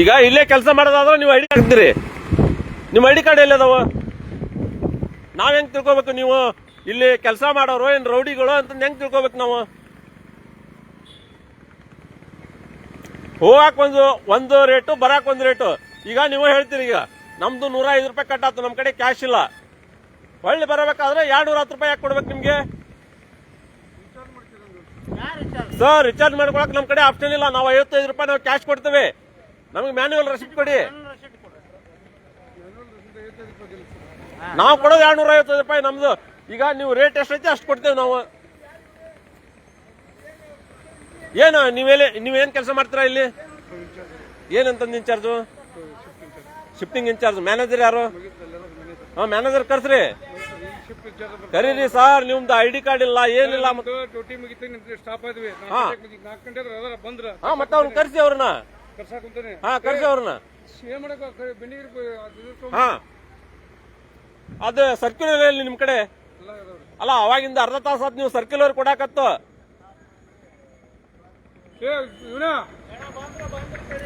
ಈಗ ಇಲ್ಲೇ ಕೆಲಸ ಮಾಡೋದಾದ್ರೆ ನೀವು ಐ ಡಿ ಕಾರ್ಡ್ ಇದ್ದೀರಿ ನಿಮ್ಮ ಐ ಡಿ ಕಾರ್ಡ್ ಎಲ್ಲಿದಾವ? ನಾವ್ ಹೆಂಗ್ ತಿಳ್ಕೊಬೇಕು ನೀವು? ಇಲ್ಲಿ ಕೆಲಸ ಮಾಡೋರು, ಏನು ರೌಡಿಗಳು ಅಂತ ಹೆಂಗ್ ತಿಳ್ಕೊಬೇಕು ನಾವು? ಹೋಗಾಕ್ ಒಂದು ಒಂದು ರೇಟು, ಬರಾಕ್ ಒಂದು ರೇಟು. ಈಗ ನೀವು ಹೇಳ್ತೀರಿ ಈಗ, ನಮ್ದು ನೂರ ಐದು ರೂಪಾಯಿ ಕಟ್ಟಾತು ನಮ್ಮ ಕಡೆ ಕ್ಯಾಶ್ ಇಲ್ಲ. ಹೊಳ್ಳಿ ಬರಬೇಕಾದ್ರೆ ಎರಡು ನೂರ ಹತ್ತು ರೂಪಾಯಿ ಯಾಕೆ ಕೊಡ್ಬೇಕು ನಿಮ್ಗೆ? ಸರ್ ರಿಚಾರ್ಜ್ ಮಾಡ್ಕೊಳಕ್ ನಮ್ಮ ಕಡೆ ಆಪ್ಷನ್ ಇಲ್ಲ. ನಾವು ಐವತ್ತೈದು ರೂಪಾಯಿ ನಾವು ಕ್ಯಾಶ್ ಕೊಡ್ತೇವೆ. ನಮಗೆ ಮ್ಯಾನ್ಯುವಲ್ ರಸೀಟ್ ಕೊಡಿ. ನಾವು ಕೊಡೋದು ಎರಡ್ನೂರ ಐವತ್ತೈದು ರೂಪಾಯಿ ನಮ್ದು. ಈಗ ನೀವು ರೇಟ್ ಎಷ್ಟೈತಿ ಅಷ್ಟು ಕೊಡ್ತೇವೆ ನಾವು. ಏನು ನೀವೆಲ್ಲಿ ನೀವೇನ್ ಕೆಲಸ ಮಾಡ್ತೀರಾ ಇಲ್ಲಿ? ಏನಂತಂದು ಇನ್ಚಾರ್ಜು ಶಿಫ್ಟಿಂಗ್ ಇನ್ಚಾರ್ಜ್ ಮ್ಯಾನೇಜರ್ ಯಾರು? ಹಾ ಮ್ಯಾನೇಜರ್ ಕರ್ಸ್ರಿ. ಕರೀರಿ ಸರ್ ನಿಮ್ದು ಐ ಡಿ ಕಾರ್ಡ್ ಇಲ್ಲ ಏನಿಲ್ಲ ಮತ್ತೆ ಡ್ಯೂಟಿ ಮುಗಿತ ಸ್ಟಾಪ್ ಆದ್ವಿ. ಹಾ. ಮತ್ತೆ ಅವ್ರನ್ನ ಕರ್ಸಿ ಅವ್ರನ್ನ. ಕರ್ಸಾಕ್ ಕುಂತಾನೆ ಹಾ ಕರ್ಸಿ ಅವ್ರನ್ನ. ಏನ್ ಮಾಡಕ ಬೆಂಡಿಗಿರಿ ಹಾ. ಅದು ಸರ್ಕ್ಯುಲರ್ ಎಲ್ಲಿ ನಿಮ್ ಕಡೆ. ಅಲ್ಲ ಅವಾಗಿಂದ ಅರ್ಧ ತಾಸು ಆದ್ ನೀವು ಸರ್ಕ್ಯುಲರ್ ಕೊಡಾಕತ್ತು.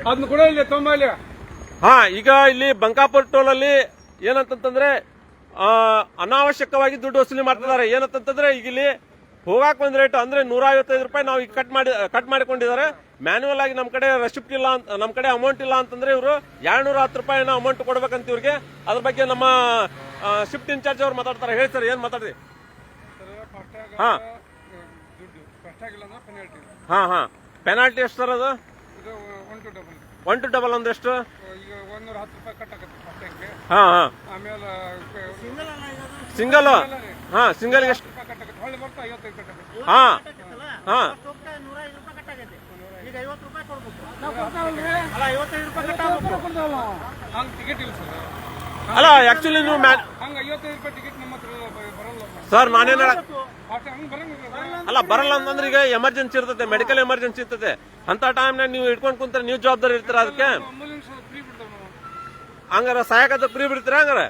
ಅದನ್ನ ಕೂಡ ಇಲ್ಲಿ ತೊಂಬ ಇಲ್ಲಿ. ಹಾ ಈಗ ಇಲ್ಲಿ ಬಂಕಾಪುರ್ ಟೋಲ್ ಅಲ್ಲಿ ಏನಂತಂತಂದ್ರೆ ಅನಾವಶ್ಯಕವಾಗಿ ದುಡ್ಡು ವಸೂಲಿ ಮಾಡ್ತಿದ್ದಾರೆ. ಏನಂತಂದ್ರೆ ಈಗ ಇಲ್ಲಿ ಹೋಗಾಕ್ ಒಂದ್ ರೇಟ್ ಅಂದ್ರೆ ನೂರ ಐವತ್ತೈದು ರೂಪಾಯಿ ನಾವು ಈಗ ಕಟ್ ಮಾಡಿ ಕಟ್ ಮಾಡಿಕೊಂಡಿದ್ದಾರೆ. ಮ್ಯಾನ್ಯುವಲ್ ಆಗಿ ನಮ್ಮ ಕಡೆ ರೆಸಿಪ್ಟ್ ಇಲ್ಲ ಅಂತ ನಮ್ಮ ಕಡೆ ಅಮೌಂಟ್ ಇಲ್ಲ ಅಂತಂದ್ರೆ ಇವರು ಎರಡ್ನೂರ ಹತ್ತು ರೂಪಾಯಿನ ಅಮೌಂಟ್ ಕೊಡ್ಬೇಕಂತ ಇವ್ರಿಗೆ. ಅದ್ರ ಬಗ್ಗೆ ನಮ್ಮ ಶಿಫ್ಟ್ ಇನ್ಚಾರ್ಜ್ ಅವ್ರು ಮಾತಾಡ್ತಾರೆ. ಹೇಳಿ ಸರ್ ಏನ್ ಮಾತಾಡ್ರಿ? ಹಾ. ಹಾ ಹಾ. ಪೆನಾಲ್ಟಿ ಎಷ್ಟು ಸರ್ ಅದು? ಒನ್ ಟು ಡಬಲ್ ಅಂದ್ರೆ ಎಷ್ಟು? ಹಾ ಹಾ. ಸಿಂಗಲ್ ಹಾ ಸಿಂಗಲ್ ಎಷ್ಟು ಹಾ ಹಾ. ಅಲ್ಲ ಐವತ್ತೈದು ರೂಪಾಯಿ ಕಟ್ಟಾಗಬೇಕು ಹಂಗೆ ಟಿಕೆಟ್ ಇಲ್ಲ ಸರ್. ಅಲ್ಲ ಆಕ್ಚುಲಿ ನೀವು ಸರ್. ನಾನೇನ್ ಅಲ್ಲ ಬರಲ್ಲ ಅಂತಂದ್ರೆ ಈಗ ಎಮರ್ಜೆನ್ಸಿ ಇರ್ತದೆ ಮೆಡಿಕಲ್ ಎಮರ್ಜೆನ್ಸಿ ಇರ್ತದೆ. ಅಂತ ಟೈಮ್ನಾಗ ನೀವು ಇಟ್ಕೊಂಡು ಕುಂತಾರೆ ನೀವು ಜವಾಬ್ದಾರಿ ಇರ್ತೀರ ಅದಕ್ಕೆ? ಹಂಗಾರ ಸಹಾಯಕ ಫ್ರೀ ಬಿಡ್ತೀರಾ ಹಂಗಾರ?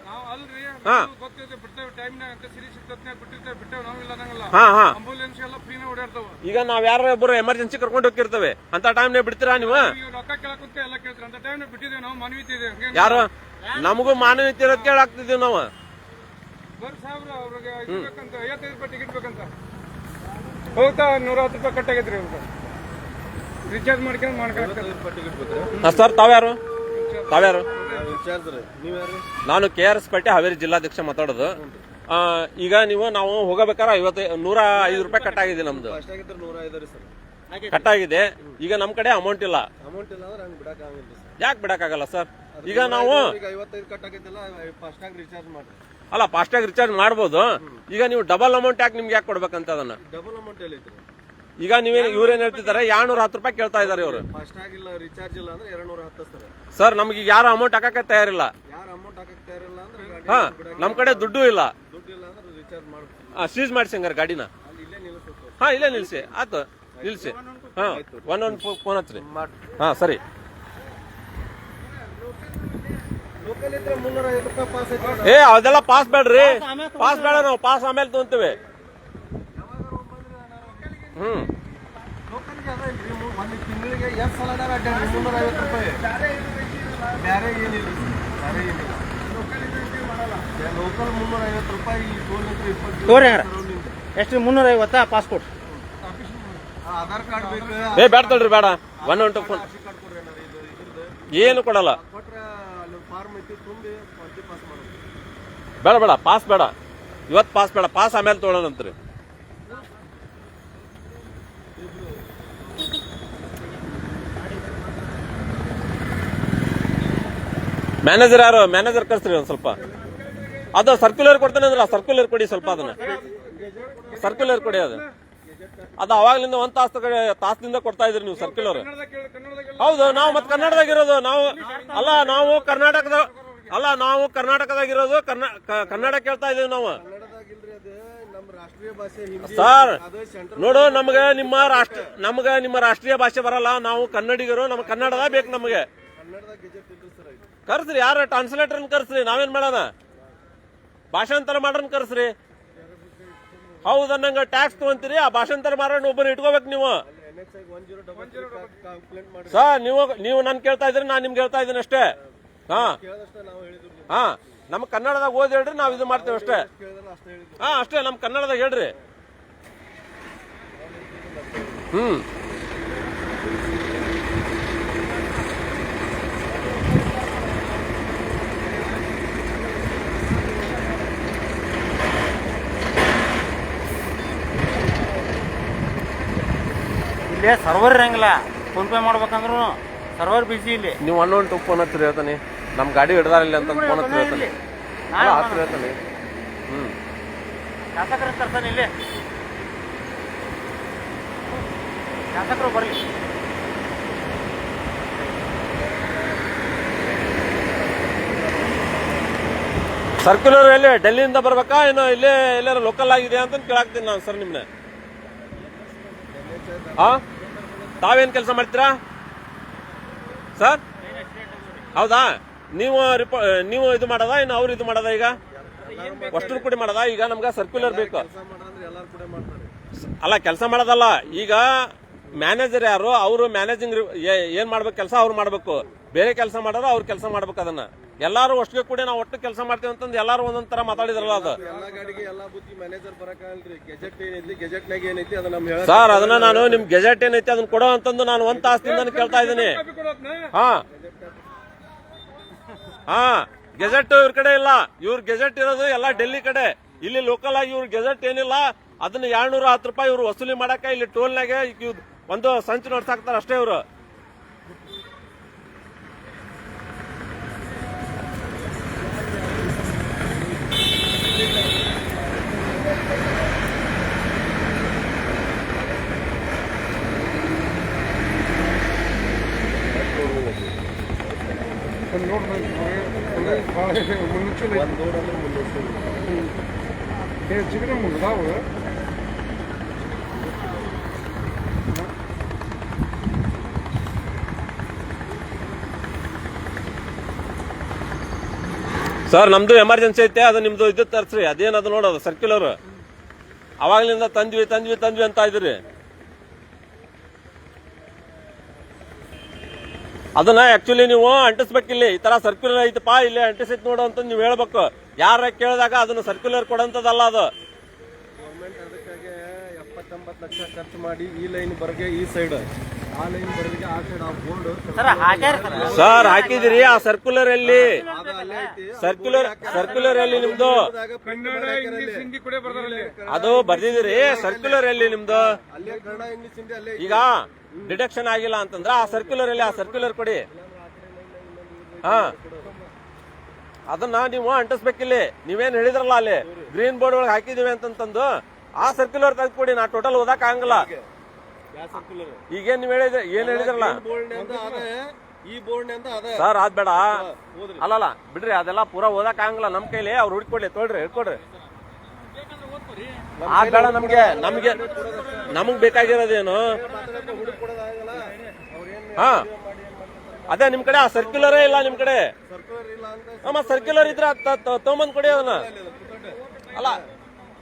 ಈಗ ನಾವ್ ಯಾರ ಒಬ್ಬರು ಎಮರ್ಜೆನ್ಸಿ ಕರ್ಕೊಂಡು ಹೋಗಿರ್ತೇವೆ ಅಂತ ಟೈಮ್ನಾಗ ಬಿಡ್ತೀರಾ ನೀವು? ಈಗ ರೊಕ್ಕ ಕೇಳಕ್ ಕುಂತ ಎಲ್ಲ ಕೇಳ್ತಾರೆ? ಅಂತ ಟೈಮ್ನಾಗ ಬಿಟ್ಟಿದ್ದೇವೆ ನಾವು ಮನವಿ ಇದೆ ಯಾರು? ನಮಗೂ ಮಾನವೀಯತೆ ಇರೋದ್ ಕೇಳಾಗ್ತಿದೀವಿ ನಾವು. ರೂಪಾಯಿ ಟಿಕೆಟ್ ಬೇಕಂತ. ಹೋಗ್ತಾ ನೂರ ಹತ್ತು ರೂಪಾಯಿ ಕಟ್ಟಾಗೈತ್ರಿ ಅವ್ರಿಗೆ ರಿಚಾರ್ಜ್ ಮಾಡ್ಕೊಂಡು ಸರ್ ತಾವ್ಯಾರು ತಾವ್ಯಾರು? ನಾನು ಕೆ ಆರ್ ಎಸ್ ಪೇಟೆ ಹಾವೇರಿ ಜಿಲ್ಲಾಧ್ಯಕ್ಷ ಮಾತಾಡೋದು. ಆ, ಈಗ ನೀವು ನಾವು ಹೋಗಬೇಕಾದ್ರೆ ಐವತ್ತು ನೂರ ಐದು ರೂಪಾಯಿ ಕಟ್ಟಾಗಿದೆ ನಮ್ದು. ಕಟ್ ಆಗಿದೆ ಐದರಿ ಸರ್. ಕಟ್ಟಾಗಿದೆ ಈಗ ನಮ್ ಕಡೆ ಅಮೌಂಟ್ ಇಲ್ಲ. ಅಮೌಂಟ್ ಇಲ್ಲ ಅಂದ್ರೆ ಹಂಗೆ ಬಿಡಕ್ ಸರ್. ಯಾಕೆ ಬಿಡಕ್ಕಾಗಲ್ಲ ಸರ್? ಈಗ ನಾವು ಈಗ ಐವತ್ತೈದು ಕಟ್ ಆಗೈತಿಲ್ಲ ಫಾಸ್ಟಾಗಿ ರೀಚಾರ್ಜ್ ಮಾಡ್ರಿ. ಅಲ್ಲ ಫಾಸ್ಟಾಗಿ ರಿಚಾರ್ಜ್ ಮಾಡ್ಬೋದು. ಈಗ ನೀವು ಡಬಲ್ ಅಮೌಂಟ್ ಯಾಕೆ ನಿಮ್ಗೆ ಯಾಕೆ ಕೊಡ್ಬೇಕಂತ ಅದನ್ನ? ಡಬಲ್ ಅಮೌಂಟ್ ಈಗ ನೀವೇನು ಇವ್ರೇನ್ ಹೇಳ್ತಿದ್ದಾರೆ? ಎರಡ್ನೂರ ಹತ್ತು ರೂಪಾಯಿ ಕೇಳ್ತಾ ಇದಾರೆ ಇವರು. ಫಸ್ಟ್ ಆಗಿಲ್ಲ ರೀಚಾರ್ಜ್ ಇಲ್ಲ ಅಂದ್ರೆ ಎರಡ್ನೂರ ಸರ್ ಸರ್ ನಮ್ಗೆ ಈಗ ಯಾರು ಅಮೌಂಟ್ ಹಾಕಕ್ಕೆ ತಯಾರಿಲ್ಲ. ಯಾರು ಅಮೌಂಟ್ ಹಾಕಕ್ ತಯಾರಿಲ್ಲ ಅಂದ್ರೆ ಗಾಡಿ ಹಾ ನಮ್ ಕಡೆ ದುಡ್ಡು ಇಲ್ಲ. ದುಡ್ಡು ಇಲ್ಲ ಅಂದ್ರೆ ರೀಚಾರ್ಜ್ ಮಾಡ್ಬೇಕು. ಸೀಸ್ ಮಾಡಿಸಿ ಹಂಗಾರೆ ಗಾಡಿನ. ಅಲ್ಲಿ ಇಲ್ಲೇ ನಿಲ್ಲಿಸ್ಬೇಕು ಹಾ ಇಲ್ಲೇ ನಿಲ್ಸಿ ಆತು ನಿಲ್ಸಿ ಹಾ ಒನ್ ಒನ್ ಫೋನ್ ಹಚ್ರಿ. ಹಾ ಸರಿ. ಲೋಕಲ್ ಇದ್ರೆ ಮುನ್ನೂರ ಐವತ್ತು ರೂಪಾಯಿ ಪಾಸ್ ಐತಿ ಏ ಅದೆಲ್ಲ ಪಾಸ್ ಬೇಡ್ರಿ. ಪಾಸ್ ಬೇಡ ನಾವು. ಪಾಸ್ ಆಮೇಲೆ ತೊಗೊಂತೀವಿ. ಇಲ್ರಿ ಒಂದು ತಿಂಗಳಿಗೆ ಎಷ್ಟು ಸಲ ಮುನ್ನೂರ ಐವತ್ತು ರೂಪಾಯಿ. ಬೇರೆ ಏನಿಲ್ಲ. ಬೇರೆ ಏನಿಲ್ಲ. ಲೋಕಲ್ ಮುನ್ನೂರ ಐವತ್ತು ರೂಪಾಯಿ ಈ ಟೋಲ್ ನಿಂತ್ರೆ ಇಪ್ಪತ್ತು ತೋರಿ. ಎಷ್ಟು ಮುನ್ನೂರ ಐವತ್ತಾ ಪಾಸ್ಪೋರ್ಟ್? ಆಧಾರ್ ಕಾರ್ಡ್ ಬೇಕು. ಏ ಬೇಡ ತಡ್ರಿ ಬೇಡ. One one two phone. ಏನು ಕೊಡಲ್ಲ. ಬೇಡ ಬೇಡ ಪಾಸ್ ಬೇಡ. ಇವತ್ತು ಪಾಸ್ ಬೇಡ. ಪಾಸ್ ಆಮೇಲೆ ತೊಗೊಳೋಣಂತ್ರಿ ಮ್ಯಾನೇಜರ್ ಯಾರು? ಮ್ಯಾನೇಜರ್ ಕರ್ಸ್ರಿ ಒಂದ್ ಸ್ವಲ್ಪ. ಅದು ಸರ್ಕ್ಯುಲರ್ ಕೊಡ್ತಾನೆ ಅಂದ್ರೆ ಸರ್ಕ್ಯುಲರ್ ಕೊಡಿ ಸ್ವಲ್ಪ ಅದನ್ನ. ಸರ್ಕ್ಯುಲರ್ ಕೊಡಿ ಅದು. ಅದು ಅವಾಗ್ಲಿಂದ ಒಂದ್ ತಾಸು ತಾಸದಿಂದ ಕೊಡ್ತಾ ಇದ್ರಿ ನೀವು ಸರ್ಕ್ಯುಲರ್ ಹೌದು, ನಾವು ಮತ್ತೆ ಕರ್ನಾಟಕದಾಗ ಇರೋದು. ನಾವು, ಅಲ್ಲ, ನಾವು ಕರ್ನಾಟಕದ, ಅಲ್ಲ, ನಾವು ಕರ್ನಾಟಕದಾಗ ಇರೋದು. ಕನ್ನಡ ಕೇಳ್ತಾ ಇದೀವಿ ನಾವು. ಸರ್ ನೋಡು, ನಮ್ಗೆ ನಿಮ್ಮ ರಾಷ್ಟ್ರ, ನಮ್ಗೆ ನಿಮ್ಮ ರಾಷ್ಟ್ರೀಯ ಭಾಷೆ ಬರಲ್ಲ. ನಾವು ಕನ್ನಡಿಗರು, ನಮ್ಗೆ ಕನ್ನಡದ ಬೇಕು ನಮಗೆ. ಕರ್ಸ್ರಿ ಯಾರ ಟ್ರಾನ್ಸ್ಲೇಟರ್ ಕರ್ಸ್ರಿ, ನಾವೇನ್ ಮಾಡೋಣ? ಭಾಷಾಂತರ ಮಾಡ್ರನ್ ಕರ್ಸ್ರಿ. ಹೌದು ನಂಗೆ ಟ್ಯಾಕ್ಸ್ ತಗೊಂತೀರಿ, ಆ ಭಾಷಾಂತರ ಮಾಡೋಣ ಒಬ್ಬನ ಇಟ್ಕೋಬೇಕು ನೀವು. ಸರ್ ನೀವು ನೀವು ನನ್ ಕೇಳ್ತಾ ಇದ್ರಿ ನಾನು ನಿಮ್ಗೆ ಹೇಳ್ತಾ ಇದ್ದೀನಿ ಅಷ್ಟೇ. ಹಾ. ಹಾ ನಮ್ಮ ಕನ್ನಡದಾಗ ಓದಿ ಹೇಳ್ರಿ, ನಾವು ಇದು ಮಾಡ್ತೇವೆ ಅಷ್ಟೇ. ಹಾ, ಅಷ್ಟೇ ನಮ್ಮ ಕನ್ನಡದಾಗ ಹೇಳ್ರಿ. ಹ್ಮ್. ಇಲ್ಲೇ ಸರ್ವರ್ ಇರಂಗಿಲ್ಲ. ಫೋನ್ ಪೇ ಮಾಡ್ಬೇಕಂದ್ರು ಸರ್ವರ್ ಬಿಸಿ ಇಲ್ಲಿ. ನೀವು ಅನ್ನೋ ಟು ಫೋನ್ ಹತ್ತಿರ ಹೇಳ್ತಾನೆ. ನಮ್ಮ ಗಾಡಿ ಹಿಡ್ದಾರಿಲ್ಲ ಅಂತ ಫೋನ್ ಹತ್ತಿರ ಹೇಳ್ತಾನೆ. ಅಲ್ಲ ಹತ್ತಿರ ಹೇಳ್ತಾನೆ. ಹ್ಮ್. ಶಾಸಕರು ತರ್ತಾನೆ ಇಲ್ಲಿ. ಶಾಸಕರು ಬರಲಿ. ಸರ್ಕ್ಯುಲರ್ ಎಲ್ಲಿ? ಡೆಲ್ಲಿಯಿಂದ ಬರ್ಬೇಕಾ? ಏನೋ ಇಲ್ಲೇ ಎಲ್ಲಾರು ಲೋಕಲ್ ಆಗಿದೆ ಅಂತ ಕೇಳಾಕ್ತೀನಿ ನಾನು ಸರ್ ನಿಮ್ನೆ. ಹಾ ತಾವೇನ್ ಕೆಲಸ ಮಾಡ್ತೀರಾ? ಸರ್? ಹೌದಾ? ನೀವು ರಿಪೋ ನೀವು ಇದು ಮಾಡದ? ಇನ್ನು ಅವ್ರು ಇದು ಮಾಡದ ಈಗ? ಅಷ್ಟು ಕೂಡ ಮಾಡದ? ಈಗ ನಮ್ಗೆ ಸರ್ಕ್ಯುಲರ್ ಬೇಕು. ಅಲ್ಲ ಕೆಲಸ ಮಾಡೋದಲ್ಲ. ಈಗ ಮ್ಯಾನೇಜರ್ ಯಾರು? ಅವರು ಮ್ಯಾನೇಜಿಂಗ್ ಏನ್ ಮಾಡ್ಬೇಕು? ಕೆಲಸ ಅವ್ರು ಮಾಡ್ಬೇಕು. ಬೇರೆ ಕೆಲಸ ಮಾಡೋದ ಅವ್ರು ಕೆಲಸ ಮಾಡ್ಬೇಕು ಅದನ್ನ. ಎಲ್ಲಾರು ಒಟ್ಟಿಗೆ ಕೂಡಿ ನಾವು ಒಟ್ಟು ಕೆಲಸ ಮಾಡ್ತೀವಿ ಅಂತಂದು ಎಲ್ಲಾರು ಒಂದೊಂದ್ ತರ ಮಾತಾಡಿದ್ರಲ್ಲ ಅದು. ಸರ್ ಅದನ್ನ ನಾನು ನಿಮ್ ಗೆಜೆಟ್ ಏನೈತಿ ಅದನ್ನ ಕೊಡೋ ಅಂತಂದು ನಾನು ಒಂದ್ ತಾಸದಿಂದ ಕೇಳ್ತಾ ಇದ್ದೀನಿ. ಹಾ. ಹಾ ಗೆಜೆಟ್ ಇವ್ರ ಕಡೆ ಇಲ್ಲ. ಇವ್ರ ಗೆಜೆಟ್ ಇರೋದು ಎಲ್ಲ ಡೆಲ್ಲಿ ಕಡೆ. ಇಲ್ಲಿ ಲೋಕಲ್ ಆಗಿ ಇವ್ರ ಗೆಜೆಟ್ ಏನಿಲ್ಲ. ಅದನ್ನ ಎರಡ್ನೂರ ಹತ್ತು ರೂಪಾಯಿ ಇವ್ರು ವಸೂಲಿ ಮಾಡಕ ಇಲ್ಲಿ ಟೋಲ್ನಾಗೆ ಒಂದು ಸಂಚು ನಡ್ಸಾಕ್ತಾರ ಅಷ್ಟೇ ಇವ್ರು. ಸರ್, ನಮ್ದು ಎಮರ್ಜೆನ್ಸಿ ಐತೆ, ಅದು ನಿಮ್ದು ಇದು ತರ್ಸ್ರಿ ಅದೇನದು ನೋಡೋದು ಸರ್ಕ್ಯುಲರ್ ಅವಾಗ್ಲಿಂದ ತಂದ್ವಿ ತಂದ್ವಿ ತಂದ್ವಿ ಅಂತ ಇದ್ರಿ ಅದನ್ನ ಆಕ್ಚುಲಿ ನೀವು ಅಂಟಿಸ್ಬೇಕಿಲ್ಲಿ. ಈ ತರ ಸರ್ಕ್ಯುಲರ್ ಐತಪ್ಪ ಇಲ್ಲಿ ಅಂಟಿಸೈತ್ ನೋಡು ಅಂತ ನೀವು ಹೇಳ್ಬೇಕು. ಯಾರ ಕೇಳಿದಾಗ ಅದನ್ನ ಸರ್ಕ್ಯುಲರ್ ಕೊಡಂತದಲ್ಲ ಅದು. ಗೌರ್ಮೆಂಟ್ ಅದಕ್ಕಾಗಿ ಎಪ್ಪತ್ತೊಂಬತ್ತು ಲಕ್ಷ ಖರ್ಚು ಮಾಡಿ ಈ ಲೈನ್ ಬರ್ಗೆ ಈ ಸೈಡ್ ಆ ಲೈನ್ ಬರ್ಗೆ ಆ ಸೈಡ್ ಆ ಬೋರ್ಡ್ ಸರ್ ಹಾಕಿದಿರಿ ಆ ಸರ್ಕ್ಯುಲರ್ ಅಲ್ಲೇ. ಸರ್ಕ್ಯುಲರ್ ಸರ್ಕ್ಯುಲರ್ ಅಲ್ಲಿ ನಿಮ್ದು. ಅದು ಬರ್ದಿದಿರಿ ಸರ್ಕ್ಯುಲರ್ ಅಲ್ಲಿ ನಿಮ್ದು. ಈಗ ಡಿಡಕ್ಷನ್ ಆಗಿಲ್ಲ ಅಂತಂದ್ರೆ ಆ ಸರ್ಕ್ಯುಲರ್ ಅಲ್ಲಿ ಆ ಸರ್ಕ್ಯುಲರ್ ಕೊಡಿ. ಹಾ. ಅದನ್ನ ನೀವು ಅಂಟಿಸ್ಬೇಕಿಲ್ಲಿ. ನೀವೇನ್ ಹೇಳಿದ್ರಲ್ಲ ಅಲ್ಲಿ. ಗ್ರೀನ್ ಬೋರ್ಡ್ ಒಳಗೆ ಹಾಕಿದೀವಿ ಅಂತಂದು ಆ ಸರ್ಕ್ಯುಲರ್ ತೆಗೆದುಕೊಡಿ ನಾ ಟೋಟಲ್ ಓದಕ್ ಆಗಂಗಿಲ್ಲ. ಈಗೇನ್ ನೀವ್ ಹೇಳಿದ್ರೆ? ಏನ್ ಹೇಳಿದ್ರಲ್ಲ? ಈ ಅದ. ಸರ್ ಅದ್ ಬೇಡ. ಅಲ್ಲಲ್ಲ ಬಿಡ್ರಿ ಅದೆಲ್ಲ ಪೂರ ಓದಕ್ ಆಗಂಗಿಲ್ಲ. ನಮ್ ಕೈಲಿ ಅವ್ರು ಹುಡ್ಕೊಡ್ಲಿ ತೊಳ್ರಿ ಹಿಡ್ಕೊಡ್ರಿ ಆ ಬೇಡ ನಮ್ಗೆ ನಮ್ಗೆ ನಮಗ್ ಬೇಕಾಗಿರೋದೇನು? ಹಾ. ಅದೇ ನಿಮ್ ಕಡೆ ಆ ಸರ್ಕ್ಯುಲರೇ ಇಲ್ಲ ನಿಮ್ ಕಡೆ? ಅಮ್ಮ ಸರ್ಕ್ಯುಲರ್ ಇದ್ರೆ ತಗೊಂಬಂದ್ ಕೊಡಿ ಅದನ್ನ. ಅಲ್ಲ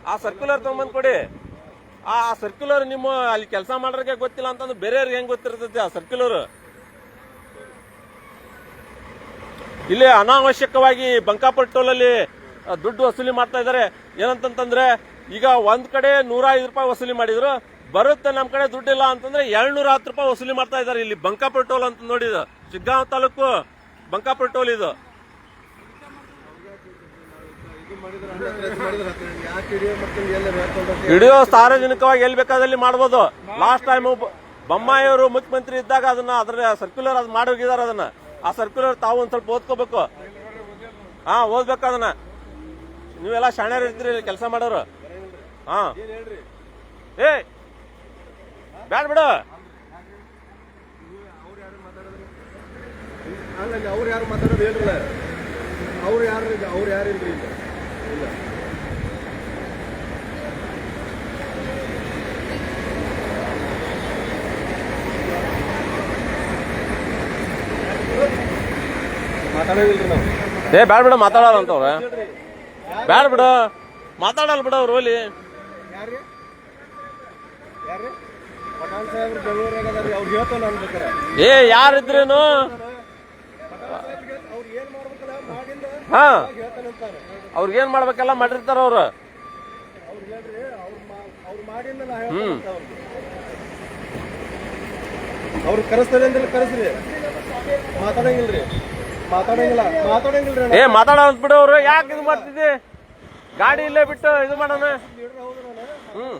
ಆ ಸರ್ಕ್ಯುಲರ್ ತಗೊಂಬಂದ್ ಕೊಡಿ. ಆ ಸರ್ಕ್ಯುಲರ್ ನಿಮ್ಮ ಅಲ್ಲಿ ಕೆಲಸ ಮಾಡೋರಿಗೆ ಗೊತ್ತಿಲ್ಲ ಅಂತಂದ್ರೆ ಬೇರೆಯವ್ರಿಗೆ ಹೆಂಗ್ ಗೊತ್ತಿರ್ತೈತಿ ಆ ಸರ್ಕ್ಯುಲರ್ ಇಲ್ಲಿ ಅನಾವಶ್ಯಕವಾಗಿ ಬಂಕಾಪುರ ಆ, ದುಡ್ಡು ವಸೂಲಿ ಮಾಡ್ತಾ ಇದ್ದಾರೆ ಏನಂತಂತಂದ್ರೆ ಈಗ ಒಂದ್ ಕಡೆ ನೂರ ಐದು ರೂಪಾಯಿ ವಸೂಲಿ ಮಾಡಿದ್ರು ಬರುತ್ತೆ ನಮ್ ಕಡೆ ದುಡ್ಡಿಲ್ಲ ಅಂತಂದ್ರೆ ಎರಡ್ನೂರ ಹತ್ತು ರೂಪಾಯಿ ವಸೂಲಿ ಮಾಡ್ತಾ ಇದ್ದಾರೆ ಇಲ್ಲಿ ಬಂಕಾಪುರ ಟೋಲ್ ಅಂತ ನೋಡಿದ ಶಿಗ್ಗಾಂವ್ ತಾಲೂಕು ಬಂಕಾಪುರ ಟೋಲ್ ಇದು ಇದು ಮಾಡಿದ್ರೆ ಅನ್ಅಥರೈಸ್ ಮಾಡಿದ್ರೆ ಯಾಕೆ ಹಿಡಿಯೋ ಮತ್ತೆ ಎಲ್ಲರೂ ಹೇಳ್ಕೊಂಡು ವಿಡಿಯೋ ಸಾರ್ವಜನಿಕವಾಗಿ ಎಲ್ಲಿ ಬೇಕಾದಲ್ಲಿ ಮಾಡ್ಬೋದು. ಲಾಸ್ಟ್ ಟೈಮ್ ಬೊಮ್ಮಾಯಿಯವರು ಮುಖ್ಯಮಂತ್ರಿ ಇದ್ದಾಗ ಅದನ್ನ ಅದ್ರ ಸರ್ಕ್ಯುಲರ್ ಅದು ಮಾಡಿ ಹೋಗಿದಾರೆ ಅದನ್ನ. ಆ ಸರ್ಕ್ಯುಲರ್ ತಾವು ಒಂದ್ ಸ್ವಲ್ಪ ಓದ್ಕೋಬೇಕು. ಹಾ ಓದ್ಬೇಕು ಅದನ್ನ. ನೀವೆಲ್ಲ ಶಾಣ್ಯರು ಇರ್ತೀರಿ ಕೆಲಸ ಮಾಡೋರು. ಹಾ. ಏ ಬ್ಯಾಡ ಬಿಡು. ಅಲ್ಲ ಅವ್ರು ಯಾರು ಮಾತಾಡೋದು ಹೇಳ್ರಲ್ಲ. ಅವ್ರು ಯಾರು ಅವ್ರು ಯಾರು ಇಲ್ರಿ ಏ ಬ್ಯಾಡ ಬಿಡ ಮಾತಾಡಲ್ಲ ಅಂತವ್ರ. ಬ್ಯಾಡ ಬಿಡ. ಮಾತಾಡಲ್ಲ ಬಿಡ ಅವ್ರು ಬೇಕಾರೆ ಏ ಯಾರಿದ್ರೇನು? ಹಾ. ಅವ್ರಿಗೇನ್ ಮಾಡ್ಬೇಕೆಲ್ಲ ಮಾಡಿರ್ತಾರ ಅವ್ರು. ಹ್ಮ್. ಅವ್ರು ಕರೆಸ್ತಾರೆ ಅಂದ್ರೆ ಕರೆಸ್ರಿ. ಮಾತಾಡಂಗಿಲ್ರಿ. ಮಾತಾಡಂಗಿಲ್ಲ ಮಾತಾಡಂಗಿಲ್ರಿ ಏ ಮಾತಾಡ ಬಿಡು ಅವ್ರು. ಯಾಕೆ ಇದು ಮಾಡ್ತಿದ್ದೆ? ಗಾಡಿ ಇಲ್ಲೇ ಬಿಟ್ಟು ಇದು ಮಾಡೋಣ. ಹ್ಮ್.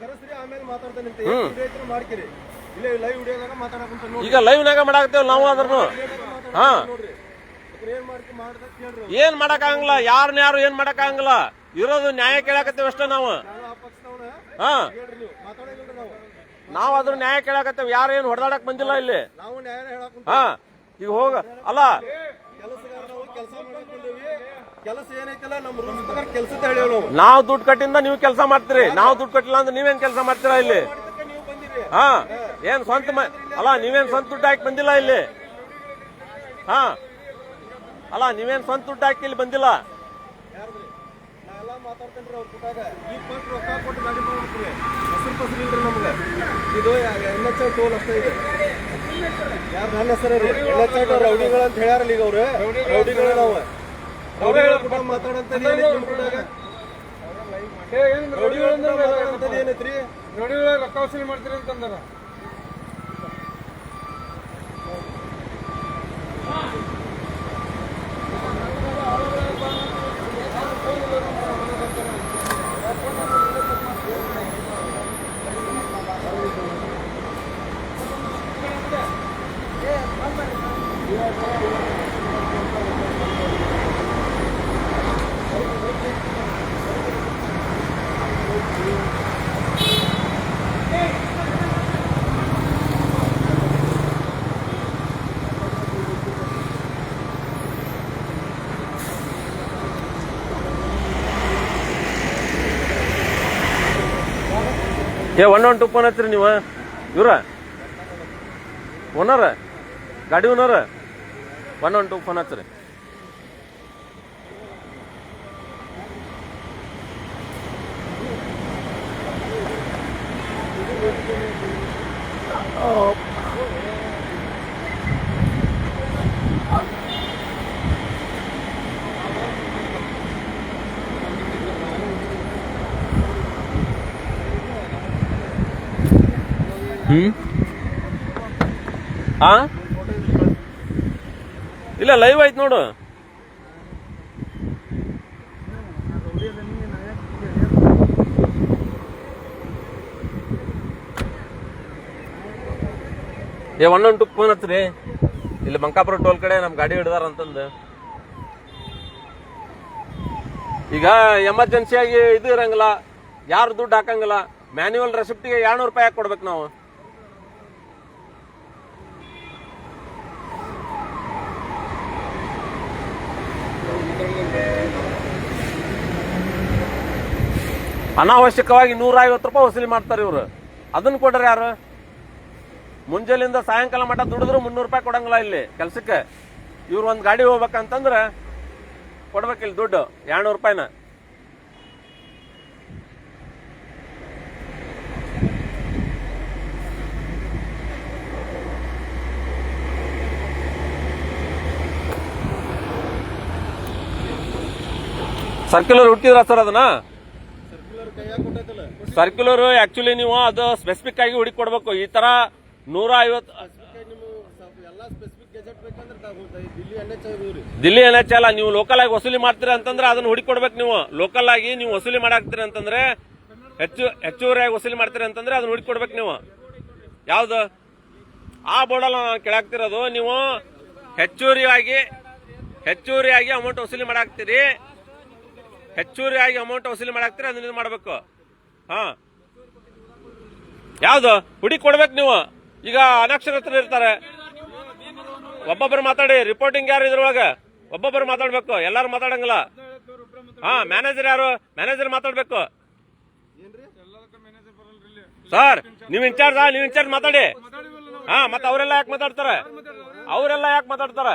ಕರೆಸ್ರಿ ಆಮೇಲೆ ಮಾತಾಡ್ತಾನೆ ಮಾಡ್ಕಿರಿ ಇಲ್ಲೇ ಲೈವ್ ವಿಡಿಯೋದಾಗ ಮಾತಾಡಕ್ ಈಗ ಲೈವ್ನಾಗ ಮಾಡಾಕತ್ತೇವ್ ನಾವು ಅದ್ರೂ ಹಾ. ಏನ್ ಮಾಡಕ್ಕಾಗಂಗಿಲ್ಲ ಯಾರನ್ನ ಯಾರು ಏನ್ ಮಾಡಕ್ಕಾಗಂಗಿಲ್ಲ. ಇರೋದು ನ್ಯಾಯ ಕೇಳಾಕತ್ತೇವ್ ಅಷ್ಟೇ ನಾವು. ಹಾ. ನೀವು ಅದ್ರ ನ್ಯಾಯ ಕೇಳಕತ್ತೇವೆ ಯಾರು ಏನ್ ಹೊಡೆದಾಡಕ್ ಬಂದಿಲ್ಲ ಇಲ್ಲಿ. ಹಾ. ಈಗ ಹೋಗ ಅಲ್ಲ. ನಾವು ದುಡ್ಡು ಕಟ್ಟಿಂದ ನೀವು ಕೆಲಸ ಮಾಡ್ತೀರಿ. ನಾವ್ ದುಡ್ಡು ಕಟ್ಟಿಲ್ಲ ಅಂದ್ರೆ ನೀವೇನ್ ಕೆಲಸ ಮಾಡ್ತೀರಾ ಇಲ್ಲಿ? ಹ. ಏನ್ ಸ್ವಂತ ಅಲ್ಲ ನೀವೇನ್ ಸ್ವಂತ ದುಡ್ಡು ಹಾಕಿ ಬಂದಿಲ್ಲ ಇಲ್ಲಿ? ಹಾ. ಅಲ್ಲ ನೀವೇನ್ ಸ್ವಂತ ದುಡ್ಡು ಹಾಕಿ ಇಲ್ಲಿ ಬಂದಿಲ್ಲ? ಇದು ಎನ್ ಎಚ್ ಐ ಟೋಲ್ ಅಷ್ಟೇ ಇದೆ. ಯಾರು ನನ್ನ ಹೆಸರು ರೌಡಿಗಳು ಅಂತ ಹೇಳ್ಯಾರಲ್ಲ ಈಗ ಅವ್ರು. ರೌಡಿಗಳು ನಾವು ರೌಡಿಗಳ ಕೂಡ ಮಾತಾಡಂತ ನಿಮ್ಮ ಕೂಟಾಗ ಏ ಏನ್ ರೌಡಿಗಳ ಏನೈತ್ರಿ ರೊಕ್ಕ ವಸೂಲಿ ಮಾಡ್ತೀರಿ ಅಂತಂದಾರ. ಏ ಒನ್ ಒನ್ ಟು ಫೋನ್ ಹತ್ತಿರಿ ನೀವು. ಇವ್ರ? ಓನರ ಗಾಡಿ ಓನರ ಒನ್ ಒನ್ ಟು ಫೋನ್ ಹತ್ತಿರಿ ಹ್ಮ್ ಇಲ್ಲ ಲೈವ್ ಆಯ್ತು ನೋಡು. ಏ ಒನ್ ಒನ್ ಟು ಫೋನ್ ಹತ್ರಿ ಇಲ್ಲಿ ಮಂಕಾಪುರ ಟೋಲ್ ಕಡೆ ನಮ್ಮ ಗಾಡಿ ಹಿಡ್ದಾರ ಅಂತಂದು. ಈಗ ಎಮರ್ಜೆನ್ಸಿಯಾಗಿ ಇದು ಇರಂಗಿಲ್ಲ. ಯಾರು ದುಡ್ಡು ಹಾಕಂಗಿಲ್ಲ. ಮ್ಯಾನ್ಯುವಲ್ ರೆಸಿಪ್ಟಿಗೆ ಎರಡ್ನೂರು ರೂಪಾಯಿ ಹಾಕಿ ಕೊಡ್ಬೇಕು ನಾವು. ಅನಾವಶ್ಯಕವಾಗಿ ನೂರ ಐವತ್ತು ರೂಪಾಯಿ ವಸೂಲಿ ಮಾಡ್ತಾರೆ ಇವರು. ಅದನ್ನ ಕೊಡ್ರಿ ಯಾರು? ಮುಂಜಾನೆಯಿಂದ ಸಾಯಂಕಾಲ ಮಟ್ಟ ದುಡಿದ್ರು ಮುನ್ನೂರು ರೂಪಾಯಿ ಕೊಡಂಗಿಲ್ಲ ಇಲ್ಲಿ ಕೆಲ್ಸಕ್ಕೆ. ಇವ್ರು ಒಂದು ಗಾಡಿ ಹೋಗ್ಬೇಕಂತಂದ್ರೆ ಕೊಡ್ಬೇಕಿಲ್ಲ ದುಡ್ಡು, ಎರಡ್ನೂರು ರೂಪಾಯಿನ. ಸರ್ಕ್ಯುಲರ್ ಹುಟ್ಟಿದ್ರ ಸರ್ ಅದನ್ನ? ಸರ್ಕ್ಯುಲರ್ ಆಕ್ಚುಲಿ ನೀವು ಅದು ಸ್ಪೆಸಿಫಿಕ್ ಆಗಿ ಹುಡುಕಿ ಕೊಡ್ಬೇಕು ಈ ತರ ನೂರ ಐವತ್ತು ದಿಲ್ಲಿ ಎನ್ ಎಚ್ ಅಲ್ಲ ನೀವು ಲೋಕಲ್ ಆಗಿ ವಸೂಲಿ ಮಾಡ್ತೀರಾ ಅಂತಂದ್ರೆ ಅದನ್ನ ಹುಡುಕಿ ಕೊಡ್ಬೇಕು ನೀವು. ಲೋಕಲ್ ಆಗಿ ನೀವು ವಸೂಲಿ ಮಾಡಾಕ್ತೀರಿ ಅಂತಂದ್ರೆ ಹೆಚ್ಚು ಹೆಚ್ಚುವರಿಯಾಗಿ ವಸೂಲಿ ಮಾಡ್ತೀರಿ ಅಂತಂದ್ರೆ ಅದನ್ನ ಹುಡುಕಿ ಕೊಡ್ಬೇಕು ನೀವು. ಯಾವ್ದು? ಆ ಬೋರ್ಡಲ್ಲ ಕೇಳಾಕ್ತಿರೋದು ನೀವು ಹೆಚ್ಚುವರಿಯಾಗಿ ಹೆಚ್ಚುವರಿಯಾಗಿ ಅಮೌಂಟ್ ವಸೂಲಿ ಮಾಡಾಕ್ತೀರಿ. ಹೆಚ್ಚುವರಿಯಾಗಿ ಅಮೌಂಟ್ ವಸೂಲಿ ಮಾಡಾಕ್ತೀರಿ? ಅದನ್ನ ಮಾಡ್ಬೇಕು. ಹಾ. ಯಾವ್ದು? ಹುಡಿ ಕೊಡ್ಬೇಕು ನೀವು. ಈಗ ಅನಕ್ಷರತ್ರ ಇರ್ತಾರೆ. ಒಬ್ಬೊಬ್ಬರು ಮಾತಾಡಿ ರಿಪೋರ್ಟಿಂಗ್ ಯಾರು ಇದ್ರೊಳಗೆ? ಒಬ್ಬೊಬ್ಬರು ಮಾತಾಡ್ಬೇಕು. ಎಲ್ಲಾರು ಮಾತಾಡಂಗಿಲ್ಲ. ಹಾ ಮ್ಯಾನೇಜರ್ ಯಾರು? ಮ್ಯಾನೇಜರ್ ಮಾತಾಡ್ಬೇಕು. ಸರ್ ನೀವು ಇನ್ಚಾರ್ಜ್ ನೀವು ಇನ್ಚಾರ್ಜ್ ಮಾತಾಡಿ. ಹಾ, ಮತ್ತೆ ಅವರೆಲ್ಲ ಯಾಕೆ ಮಾತಾಡ್ತಾರೆ? ಅವರೆಲ್ಲ ಯಾಕೆ ಮಾತಾಡ್ತಾರೆ?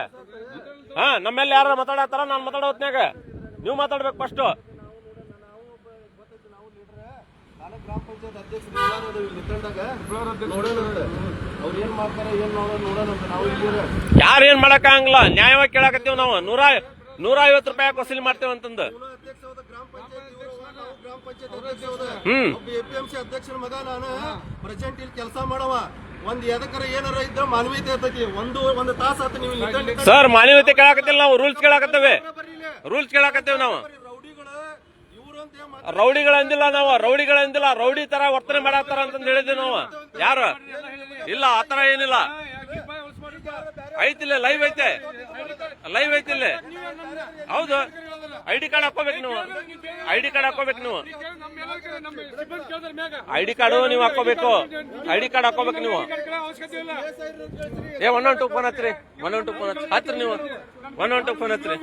ಹಾ, ನಮ್ಮೆಲ್ಲ ಯಾರು ಮಾತಾಡತ್ತಾರ? ನಾನು ಮಾತಾಡೋ ನೀವು ಮಾತಾಡ್ಬೇಕು ಫಸ್ಟ್ ಯಾರೇನ್ ಗ್ರಾಮ ಪಂಚಾಯತ್ ಅಧ್ಯಕ್ಷರು. ಅವ್ರು ಏನ್ ಮಾಡ್ತಾರೆ ಏನ್ ನೋಡೋಣ ನೋಡೋಣ ನಾವು ಇಲ್ಲಿ ಯಾರು ಏನ್ ಮಾಡಕ್ ಆಗಂಗಿಲ್ಲ? ನ್ಯಾಯವಾಗಿ ಕೇಳಾಕತ್ತೀವಿ ನಾವು. ನೂರ ನೂರ ಐವತ್ತು ರೂಪಾಯಿ ಯಾಕೆ ವಸೂಲಿ ಮಾಡ್ತೇವೆ ಅಂತಂದು. ಇವನು ಅಧ್ಯಕ್ಷ ಹೋದ ಗ್ರಾಮ ಪಂಚಾಯತ್ ಇವರು ನಾವು ಗ್ರಾಮ ಪಂಚಾಯತ್ ಅಧ್ಯಕ್ಷ ಹೋದ ಹ್ಮ್. ಎಪಿಎಂಸಿ ಅಧ್ಯಕ್ಷರ ಮಗ ನಾನು. ಪ್ರೆಸೆಂಟ್ ಇಲ್ಲಿ ಕೆಲಸ ಮಾಡವ. ಒಂದ್ ಎದಕ್ಕರ ಏನಾರ ಇದ್ರ ಮಾನವೀಯತೆ ಇರ್ತೈತಿ. ಒಂದು ಒಂದು ತಾಸ ಆತ ನೀವು ಸರ್ ಮಾನವೀಯತೆ ಕೇಳಾಕತ್ತಿಲ್ಲ ನಾವು ರೂಲ್ಸ್ ಕೇಳಾಕತ್ತೇವೆ. ರೂಲ್ಸ್ ಕೇಳಾಕತ್ತೇವೆ ನಾವು. ರೌಡಿಗಳಂದಿಲ್ಲ ರೌಡಿಗಳು ಇವ್ರು ಅಂತ ಏನ್ ರೌಡಿಗಳ ಅಂದಿಲ್ಲ ನಾವು ರೌಡಿಗಳಂದಿಲ್ಲ ರೌಡಿ ತರ ವರ್ತನೆ ಮಾಡತ್ತಾರ ಅಂತಂದ್ ಹೇಳಿದ್ವಿ ನಾವು. ಯಾರು? ಇಲ್ಲ ಆತರ ಏನಿಲ್ಲ. ಐತಿಲ್ಲ ಲೈವ್ ಐತೆ ಲೈವ್ ಐತಿಲ್ಲ ಹೌದು ಐ ಡಿ ಕಾರ್ಡ್ ಹಾಕೋಬೇಕು ನೀವು ಐ ಡಿ ಕಾರ್ಡ್ ಹಾಕೋಬೇಕು ನೀವು ಐ ಡಿ ಕಾರ್ಡು ನೀವು ಹಾಕೋಬೇಕು ಐ ಡಿ ಕಾರ್ಡ್ ಹಾಕೋಬೇಕು ನೀವು ಏ ಒನ್ ಒನ್ ಟು ಫೋನ್ ಹತ್ರಿ ಒನ್ ಒನ್ ಟು ಫೋನ್ ಹತ್ರಿ ನೀವು ಒನ್ ಒನ್ ಟು ಫೋನ್ ಹತ್ರಿ.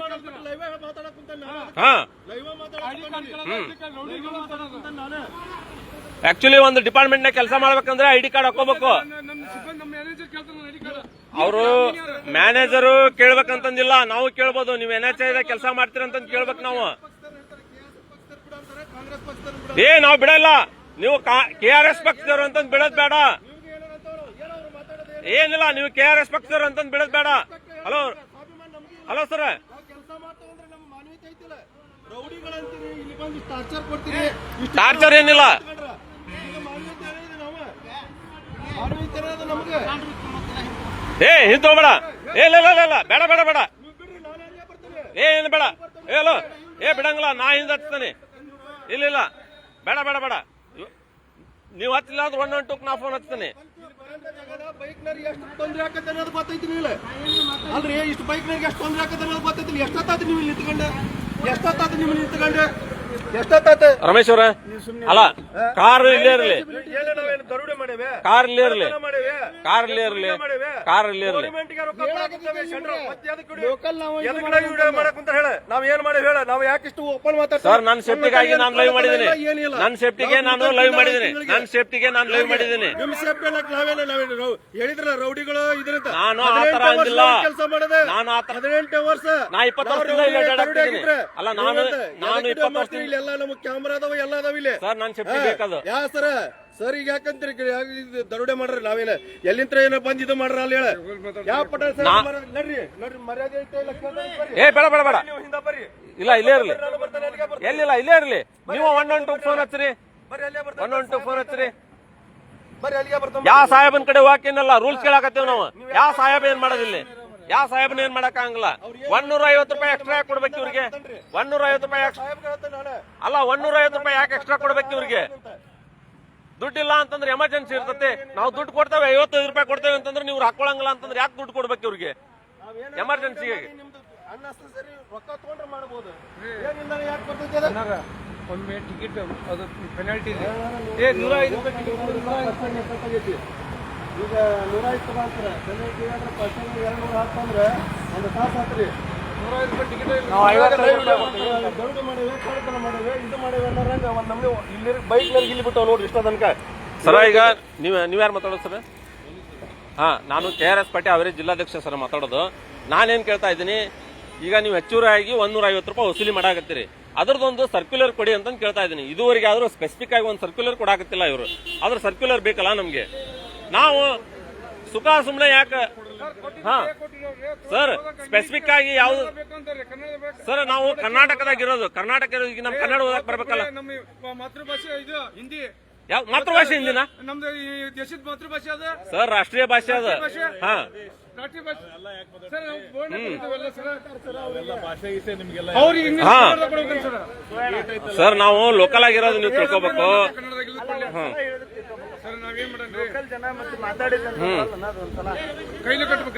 ಹಾ ಕುಂತಾನೆ ಆಕ್ಚುಲಿ ಒಂದು ಡಿಪಾರ್ಟ್ಮೆಂಟ್ ನಾಗ ಕೆಲಸ ಮಾಡ್ಬೇಕಂದ್ರೆ ಐ ಡಿ ಕಾರ್ಡ್ ಹಾಕೋಬೇಕು ಅವರು ಮ್ಯಾನೇಜರು ಕೇಳ್ಬೇಕಂತಂದಿಲ್ಲ. ನಾವು ಕೇಳ್ಬೋದು. ನೀವು ಎನ್ ಎಚ್ ಐದ ಕೆಲಸ ಮಾಡ್ತೀರಂತ ಕೇಳ್ಬೇಕು ನಾವು. ಏ, ನಾವು ಬಿಡಲ್ಲ. ನೀವು ಕೆ ಆರ್ ಎಸ್ ಪಕ್ಷದವ್ರು ಅಂತಂದ್ ಬಿಡೋದ್ ಬೇಡ. ಏನಿಲ್ಲ, ನೀವು ಕೆ ಆರ್ ಎಸ್ ಪಕ್ಷದವ್ರು ಅಂತಂದ್ ಬಿಡೋದ್ ಬೇಡ. ಹಲೋ. Hello sir. ಟಾರ್ಚರ್ ಏನಿಲ್ಲ. ಏ ಹಿಂದ್ ಹೋಗ್ಬೇಡ. ಏ ಇಲ್ಲ ಇಲ್ಲ ಇಲ್ಲ, ಬೇಡ ಬೇಡ ಬೇಡ. ಏ ಏನು ಬೇಡ. ಏಲೋ ಏ ಬಿಡಂಗಿಲ್ಲ ನಾ ಹಿಂದೆ ಹಚ್ತಾನೆ. ಇಲ್ಲ ಇಲ್ಲ ಬೇಡ ಬೇಡ ಬೇಡ. ನೀವು ಹತ್ತಿಲ್ಲ ಅಂದ್ರೆ ಒನ್ ಒನ್ ಟೂಕ್ ನಾ ಫೋನ್ ಹಚ್ತಾನೆ. ಬೈಕ್ನವ್ರಿಗೆ ಎಷ್ಟು ತೊಂದರೆ ಆಕತ್ತೆ ಅನ್ನೋದು ಗೊತ್ತೈತಿ ನೀವು ಅಲ್ರಿ ಇಷ್ಟು ಬೈಕ್ನವ್ರಿಗೆ ಎಷ್ಟು ತೊಂದರೆ ಆಕತ್ತೆ ಅನ್ನೋದು ಗೊತ್ತೈತಿ ಎಷ್ಟೊತ್ತಾತ ನೀವು ಇಲ್ಲಿ ನಿಂತ್ಕೊಂಡು? ಎಷ್ಟೊತ್ತಾತ ನೀವು ನಿಂತ್ಕೊಂಡು? ಎಷ್ಟೊತ್ತಾತ ರಮೇಶ್ ಅವ್ರ ಅಲ್ಲ ಕಾರ್ ಇಲ್ಲೇ ಇರಲಿ. ಕಾರ್ ಇಲ್ಲೇ ಇರಲಿ. ಮಾಡೇವೆ? ಕಾರ್ ಇಲ್ಲೇ ಇರಲಿ. ಕಾರ್ ಇಲ್ಲೇ ಇರಲಿ. ಗೌರ್ಮೆಂಟ್ಗೆ ರೊಕ್ಕ ಕೊಡಾಕತ್ತೇವೆ, ಶೆಟ್ರು. ಮತ್ತೆ ಎದಕ್ಕೆ ಹಿಡಿಯೋ- ಎದಕ್ಕೆ ನಾವು ವಿಡಿಯೋ ಮಾಡಕ್ ಕುಂತ ಹೇಳ. ನಾವ್ ಏನ್ ಮಾಡಿ ಹೇಳ. ನಾವು ಯಾಕೆ ಓಪನ್ ಮಾತಾಡ್ತೀವಿ? ಸರ್ ನನ್ನ ಸೇಫ್ಟಿಗಾಗಿ ನಾನು ಲೈವ್ ಮಾಡಿದ್ದೀನಿ ಏನಿಲ್ಲ. ನನ್ನ ಸೇಫ್ಟಿಗೆ ನಾನು ಲೈವ್ ಮಾಡಿದ್ದೀನಿ ನನ್ನ ಸೇಫ್ಟಿಗೆ ನಾನು ಲೈವ್ ಮಾಡಿದ್ದೀನಿ ರೌ- ಹೇಳಿದ್ರಲ್ಲ ರೌಡಿಗಳು ಇದ್ರಂತ. ನಾನು ಆತರ ತರ ಅಂದಿಲ್ಲ. ಕೆಲಸ ಮಾಡದೆ. ನಾನು ಹದಿನೆಂಟು ವರ್ಷ ನಾ ಇಪ್ಪತ್ತು ವರ್ಷದಿಂದ ಇಲ್ಲಿ. ಅಲ್ಲ, ನಾನು- ನಾನು ಇಪ್ಪತ್ತು ವರ್ಷದಿಂದ- ಇಲ್ಲಿ ಎಲ್ಲ ನಮ್ಗೆ ಕ್ಯಾಮ್ರಾ ಅದಾವ ಎಲ್ಲ ಅದಾವ ಇಲ್ಲಿ. ಸರ್ ಬೇಕದು ಯಾ ಸರ? ಸರ್ ಈಗ ಯಾಕಂತೀರಿ? ದರೋಡೆ ಮಾಡ್ರಿ ನಾವೇನ? ಎಲ್ಲಿಂತ್ರ ಏನ ಬಂದ್ ಇದು ಮಾಡ್ರ ಅಲ್ಲಿ ಹೇಳ. ಯಾವ ಪಟ ಸರ್ ನಾ- ನಡ್ರಿ ನಡ್ರಿ ಮರ್ಯಾದೆ ಐತೆ ಇಲ್ಲ ಕೇಳ್ತಾರೆ ಬರ್ರಿ. ಏ ಬೇಡ ಬೇಡ ಬೇಡ. ನೀವು ಹಿಂದೆ ಬರ್ರಿ. ಇಲ್ಲ ಇಲ್ಲೇ ಇರಲಿ. ನಾನು ಬರ್ತಾನೆ ಅಲ್ಲಿಗೆ. ಎಲ್ಲಿಲ್ಲ ಇಲ್ಲೇ ಇರಲಿ. ನೀವು ಒನ್ ಒನ್ ಟು ಫೋನ್ ಹಚ್ಚಿರಿ. ಬರ್ರಿ ಅಲ್ಲೇ ಬರ್ತಾನೆ. ಒನ್ ಒನ್ ಟು ಫೋನ್ ಹಚ್ಚಿರಿ ಬರ್ರಿ ಅಲ್ಲಿಗೆ ಬರ್ತಾನೆ. ಯಾವ ಸಾಹೇಬನ್ ಕಡೆ ವಾಕಿನಲ್ಲ ರೂಲ್ಸ್ ಕೇಳಾಕತ್ತೇವ್ ನಾವು. ಯಾ ಸಾಹೇಬ್ ಏನ್ ಮಾಡೋದಿಲ್ಲ? ಯಾವ ಸಾಹೇಬ್ನ ಏನ್ ಮಾಡಕ್ ಆಗಂಗಿಲ್ಲ ಒನ್ನೂರ ಐವತ್ತು ರೂಪಾಯಿ ಎಕ್ಸ್ಟ್ರಾ ಯಾಕೆ ಕೊಡ್ಬೇಕು ಇವ್ರಿಗೆ? ಒನ್ನೂರ ಐವತ್ತು ರೂಪಾಯಿ ಅಲ್ಲ ಸಾಹೇಬ್ರ ಹೇಳ್ತಾನೆ ಅಲ್ಲ ಒನ್ನೂರ ಐವತ್ತು ರೂಪಾಯಿ ಯಾಕೆ ಎಕ್ಸ್ಟ್ರಾ ಕೊಡ್ಬೇಕು ಇವ್ರಿಗೆ? ದುಡ್ಡಿಲ್ಲ ಅಂತಂದ್ರೆ ಎಮರ್ಜೆನ್ಸಿ ಇರ್ತತೆ. ನಾವು ದುಡ್ಡು ಕೊಡ್ತೇವೆ ಐವತ್ತೈದು ರೂಪಾಯಿ ಕೊಡ್ತೇವೆ ಅಂತಂದ್ರೆ ನೀವು ಹಾಕೊಳ್ಳಂಗಿಲ್ಲ ಅಂತಂದ್ರೆ ಯಾಕೆ ದುಡ್ಡು ಕೊಡ್ಬೇಕು ಇವ್ರಿಗೆ? ಎಮರ್ಜೆನ್ಸಿಗೆ? ಒಮ್ಮೆ ಟಿಕೆಟ್ ಅದು ಪೆನಾಲ್ಟಿ ಇದೆ. ಈಗ ನೂರ ಐವತ್ತು ಅಂತಾರೆ. ಪೆನಾಲ್ಟಿ ಏನಾದ್ರೆ ಪರ್ಸೆಂಟ್ ಎರಡು ನೂರ ಹಾಕಂದ್ರೆ ಒಂದು ತಾಸು ಹತ್ರಿ ನೂರ ರೂಪಾಯಿ ಟಿಕೆಟ್ ನಾವು ಐವತ್ತೈದು ರೂಪಾಯಿ ದರೋಡೆ ಮಾಡೇವೆ ಕಳ್ಳತನ ಮಾಡೇವೆ ಇದು ಮಾಡೇವೆ ಅನ್ನೋರಂಗ ಒಂದ್ ನಮ್ಗೆ ಇಲ್ಲಿ ಬೈಕ್ನಲ್ಲಿ ಇಲ್ಲಿ ಬಿಟ್ಟು ನೋಡ್ರಿ ಇಷ್ಟ ತನಕ. ಸರ ಈಗ ನೀವ್ ನೀವ್ಯಾರು ಮಾತಾಡೋದು ಸರ್? ಹಾ ನಾನು ಕೆ ಆರ್ ಎಸ್ ಪಾಟೀಲ್ ಅವರೇ ಜಿಲ್ಲಾಧ್ಯಕ್ಷ ಸರ್ ಮಾತಾಡೋದು. ನಾನೇನ್ ಕೇಳ್ತಾ ಇದ್ದೀನಿ ಈಗ ನೀವು ಹೆಚ್ಚುವರಿಯಾಗಿ ಒಂದೂರ ಐವತ್ತು ರೂಪಾಯಿ ವಸೂಲಿ ಮಾಡಾಕತ್ತೀರಿ. ಅದ್ರದ್ದೊಂದು ಸರ್ಕ್ಯುಲರ್ ಕೊಡಿ ಅಂತ ಕೇಳ್ತಾ ಇದ್ದೀನಿ. ಇದುವರೆಗೆ ಆದ್ರೂ ಸ್ಪೆಸಿಫಿಕ್ ಆಗಿ ಒಂದು ಸರ್ಕ್ಯುಲರ್ ಕೊಡಾಕತ್ತಿಲ್ಲ ಇವರು. ಆದ್ರೆ ಸರ್ಕ್ಯುಲರ್ ಬೇಕಲ್ಲ ನಮ್ಗೆ? ನಾವು ಸುಖ ಸುಮ್ಮನೆ ಯಾಕೆ? ಹಾ. ಸರ್ ಸ್ಪೆಸಿಫಿಕ್ ಆಗಿ ಯಾವ್ದು ಸರ್ ನಾವು ಕರ್ನಾಟಕದಾಗ ಇರೋದು ಕರ್ನಾಟಕ ಈಗ ನಮ್ ಕನ್ನಡ ಓದಕ್ ಬರ್ಬೇಕಲ್ಲ. ನಮ್ಮ ಮಾತೃಭಾಷೆ ಇದು ಹಿಂದಿ ಯಾವ ಮಾತೃಭಾಷೆ ಹಿಂದಿನ? ನಮ್ದು ಈ ದೇಶದ ಮಾತೃಭಾಷೆ ಅದ ಸರ್ ರಾಷ್ಟ್ರೀಯ ಭಾಷೆ ಅದ. ಹಾ. ರಾಷ್ಟ್ರೀಯ ಭಾಷೆ ಸರ್ ನಾವು ಬೋರ್ಡ್ ಹಾಕೊಂಡಿದ್ದೀವಲ್ಲ ಸರ್ ಅವ್ರಿಗೆ ಇಂಗ್ಲಿಷ್ ಹಾ. ಕನ್ನಡ ಕೊಡ್ಬೇಕಂತ ಸರ್ ಸರ್ ನಾವು ಲೋಕಲ್ ಆಗಿರೋದು ನೀವು ತಿಳ್ಕೊಬೇಕು.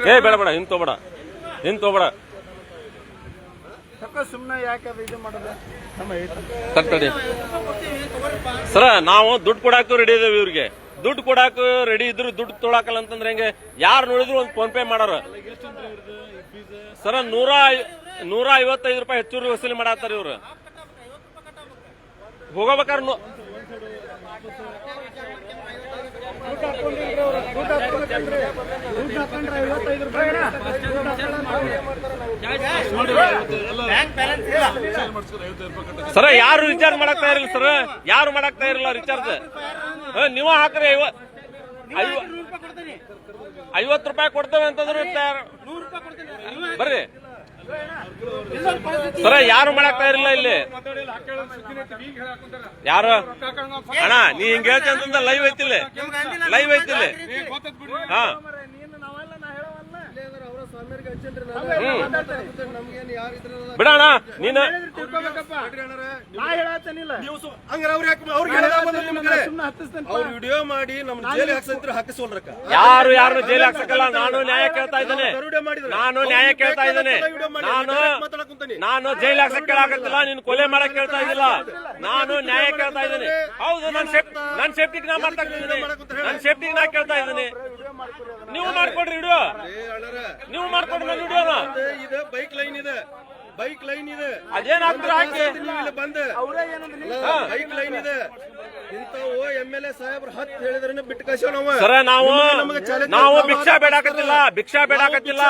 ಏ ಬೇಡ ಬೇಡ ಹಿಂದ್ ತಗೋಬೇಡ. ಹಿಂದ್ ತಗೋಬೇಡ. ಸುಮ್ಮನೆ ಯಾಕೆ ಇದು ಮಾಡೋದು? ತಡಿ. ಸರ ನಾವು ದುಡ್ಡು ಕೊಡಾಕು ರೆಡಿ ಇದೇವಿ ಇವ್ರಿಗೆ. ದುಡ್ಡು ಕೊಡಾಕ ರೆಡಿ ಇದ್ರು ದುಡ್ಡು ತೊಳಕಲ್ಲ ಅಂತಂದ್ರೆ ಹೆಂಗೆ? ಯಾರು ನೋಡಿದ್ರು ಒಂದು ಫೋನ್ ಪೇ ಮಾಡೋರು. ಸರ ನೂರ ನೂರ ಐವತ್ತೈದು ರೂಪಾಯಿ ಹೆಚ್ಚು ವಸೂಲಿ ಮಾಡತ್ತಾರ ಇವ್ರು. ಹೋಗಬೇಕಾದ್ರೆ ನೂ- ಬ್ಯಾಂಕ್ ಬ್ಯಾಲೆನ್ಸ್ ಇಲ್ಲ ಸರ ಯಾರು ರಿಚಾರ್ಜ್ ಮಾಡಕ್ ತಯಾರಿಲ್ಲ ಸರ್? ಯಾರು ಮಾಡಕ್ ತಯಾರಿಲ್ಲ ರಿಚಾರ್ಜ್ ನೀವ ಹಾಕ್ರಿ ಐವತ್ತು ರೂಪಾಯಿ ಕೊಡ್ತೇವೆ ಅಂತಂದ್ರೆ ಬರ್ರಿ. ಸರ ಯಾರು ಮಾಡಕ್ ತಯಾರಿಲ್ಲ ಇಲ್ಲಿ. ಯಾರು? ಅಣ್ಣ ನೀ ಹಿಂಗ ಹೇಳ್ತಿ ಅಂತ ಲೈವ್ ಐತಿಲ್ಲ ಲೈವ್ ಐತಿಲ್ಲ ಹಾ ಅವರ ಸ್ವಾಮಿಯರಿಗೆ ಹಚ್ಚೇನ್ರಿ ನಾನು ನಮ್ಗೇನು ಯಾರು ಇದ್ರಲ್ಲ ಬಿಡಣ ನೀನು ತಿಳ್ಕೊಬೇಕಪ್ಪ. ನೀವು ಸು- ಹಂಗಾರ ಅವ್ರು ಯಾಕೆ ಅವ್ರಿಗೆ ಹೇಳೋದ ಬಂದ್ರೆ ವಿಡಿಯೋ ಮಾಡಿ ನಮ್ ಜೈಲಿಗೆ ಹಾಕ್ಸಂತ್ರ ಹಾಕಿಸೋಲ್ರಕ್ಕ ಯಾರು ಯಾರು ಜೈಲ್ ಹಾಕ್ಸಕ್ಕಲ್ಲ ನಾನು ನ್ಯಾಯ ಕೇಳ್ತಾ ಇದ್ದೇನೆ. ನಾನು ನ್ಯಾಯ ಕೇಳ್ತಾ ಇದ್ದೇನೆ. ನಾನು ನಾನು ಜೈಲ್ ಹಾಕ್ಸಕ್ ಕೇಳಾಕತ್ತಿಲ್ಲ ನೀನ್ ಕೊಲೆ ಮಾಡಕ್ ಕೇಳ್ತಾ ಇದ್ದಿಲ್ಲ. ನಾನು ನ್ಯಾಯ ಕೇಳ್ತಾ ಇದ್ದೇನೆ. ಹೌದು ನನ್ ಸೇಫ್ಟಿ ನಾನ್ ಸೇಫ್ಟಿಗೆ ನಾ ಮಾಡ್ತಾ ಇದ್ದೀನಿ ನನ್ ಸೇಫ್ಟಿಗೆ ನಾ ಕೇಳ್ತಾ ಇದ್ದೀನಿ. ನೀವು ಮಾಡ್ಕೊಡ್ರಿ ಅಣ್ಣಾರ, ನೀವು ಮಾಡ್ಕೊಡ್ರಿ ನಾನು ಇದೆ ಬೈಕ್ ಲೈನ್ ಇದೆ. ಬೈಕ್ ಲೈನ್ ಇದೆ. ಅದೇನ್ ಹಾಕ್ತೀರ ಹಾಕಿ? ನೀವು ಇಲ್ಲಿ ಬಂದ. ಬೈಕ್ ಲೈನ್ ಇದೆ. ಇಂಥವು ಎಂ ಎಲ್ ಎ ಸಾಹೇಬ್ರು ಹತ್ತು ಹೇಳಿದ್ರೆ ಬಿಟ್ಟು ಕಳ್ಸೋ ನಾವು. ಸರ. ಭಿಕ್ಷಾ ಬೇಡಾಕತ್ತಿಲ್ಲ ಭಿಕ್ಷಾ ಬೇಡಾಕತ್ತಿಲ್ಲ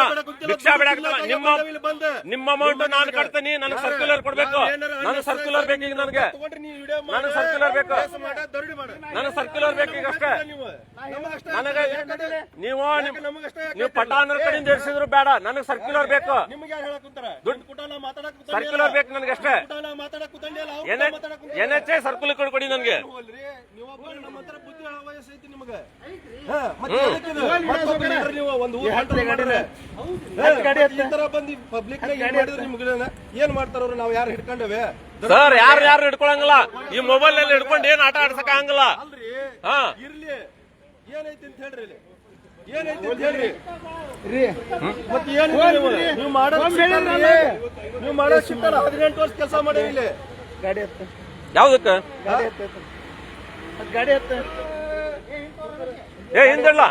ಭಿಕ್ಷಾ ಬೇಡಾಕತ್ತಿಲ್ಲ ನಿಮ್ಮ ಅಮೌಂಟ್ ನಾನು ಕಟ್ತೀನಿ. ನನಗೆ ಸರ್ಕ್ಯುಲರ್ ಕೊಡ್ಬೇಕು. ನನಗೆ ಸರ್ಕ್ಯುಲರ್ ಬೇಕು ನನಗೆ. ತಗೊಂಡ್ರೆ ನೀವು ವಿಡಿಯೋ ನನಗೆ ಸರ್ಕ್ಯುಲರ್ ಬೇಕು. ಮಾಡ ದರೋಡೆ ಮಾಡ. ನನಗೆ ಸರ್ಕ್ಯುಲರ್ ಬೇಕು ಅಷ್ಟೇ ನೀವು? ನನಗೆ ನೀವು ನೀವು ಪಟಾನರ ಕಡೆಯಿಂದ ಬೇಡ. ನನಗೆ ಸರ್ಕ್ಯುಲರ್ ಬೇಕು. ದುಡ್ಡು- ಸರ್ಕ್ಯುಲರ್ ಬೇಕು ನನ್ಗೆ ಅಷ್ಟೇ. ಎನ್ ಎಚ್ ಐ ಸರ್ಕ್ಯುಲರ್ ಕೊಡಿ ನನಗೆ. ಏನ್ ಮಾಡ್ತಾರ ಅವ್ರು ನಾವು ಯಾರು ಹಿಡ್ಕೊಂಡೇವೆ? ಸರ್ ಯಾರು ಯಾರು ಹಿಡ್ಕೊಳಂಗಿಲ್ಲ. ಈ ಮೊಬೈಲ್ನಲ್ಲಿ ಹಿಡ್ಕೊಂಡು ಏನ್ ಆಟ ಆಡ್ಸಕ್ ಆಗಂಗಿಲ್ಲ. ಅಲ್ರಿ ಹಾ. ಇರ್ಲಿ. ಏನೈತಿ ಅಂತ ಹೇಳ್ರಿ ನೀವು? ಮಾಡೋ ನೀವು. ಮಾಡೋ ಶಿಫ್ಟಲ್ಲ ಹದಿನೆಂಟು ವರ್ಷ ಕೆಲಸ ಮಾಡಿ ಇಲ್ಲಿ. ಯಾವ್ದಕ್ಕ? ಗಾಡಿ ಹತ್ತ ಏ ಹಿಂದಿಲ್ಲ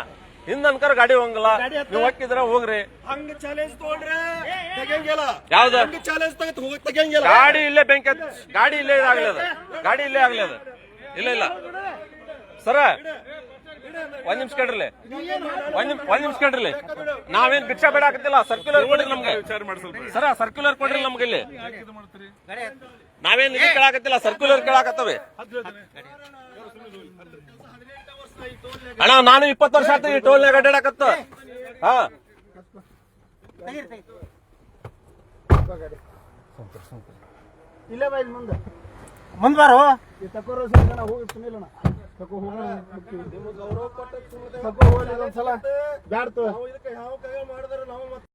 ಹಿಂದ ಅನ್ಕರ ಗಾಡಿ ಹೋಗಂಗಿಲ್ಲ. ನೀವು ಹಾಕಿದ್ರ ಹೋಗ್ರಿ. ಹಂಗ ಚಾಲೆಂಜ್ ತಗೊಂಡ್ರೆ ತೆಗಿಯಂಗಿಲ್ಲ. ಯಾವ್ದು? ಹಂಗ ಚಾಲೆಂಜ್ ತಗತ್ ಹೋಗಿ ತೆಗಿಯಂಗಿಲ್ಲ. ಗಾಡಿ ಇಲ್ಲೇ ಬೆಂಕಿ ಹತ್ತ್- ಗಾಡಿ ಇಲ್ಲೇ ಆಗ್ಲದ ಅದು. ಗಾಡಿ ಇಲ್ಲೇ ಆಗ್ಲಿ ಅದು. ಇಲ್ಲ ಇಲ್ಲ. ಸರ ಒಂದ್ ನಿಮಿಷ ಕೇಳ್ರಿ. ಒಂದ್ ನಿಮ್ ಒಂದ್ ನಿಮಿಷ ಕೇಳ್ರಿ ನಾವೇನ್ ಭಿಕ್ಷಾ ಬೇಡಾಕತ್ತಿಲ್ಲ ಸರ್ಕ್ಯುಲರ್ ಕೊಡ್ರಿ ನಮ್ಗೆ. ಸರ ಸರ್ಕ್ಯುಲರ್ ಕೊಡ್ರಿ ನಮ್ಗೆ ಇಲ್ಲಿ. ನಾವೇನ್ ಇದು ಕೇಳಾಕತ್ತಿಲ್ಲ ಸರ್ಕ್ಯುಲರ್ ಕೇಳಾಕತ್ತವೆ. ಅಣ್ಣ ನಾನು ಇಪ್ಪತ್ತು ವರ್ಷ ಆಯ್ತು ಈ ಟೋಲ್ನಾಗ ಅಡ್ಡಾಡಕತ್ತ ಹಾ. ಇಲ್ಲ ಬಾ ಇಲ್ಲಿ ಮುಂದೆ. ಮುಂದ್ ಬಾರೋ. ತಕೋರೋ ಹೋಗಿ ಸುನಿಲಣ್ಣ. ಹೋಗೋಣ ತಕೋ ಹೋಗಿ ಒಂದ್ಸಲ ಬ್ಯಾಡ್ತು. ನಾವು ಇದಕ್ಕೆ ಯಾವ ಕೈ ಮಾಡಿದ್ರೆ ನಾವು ಮತ್ತೆ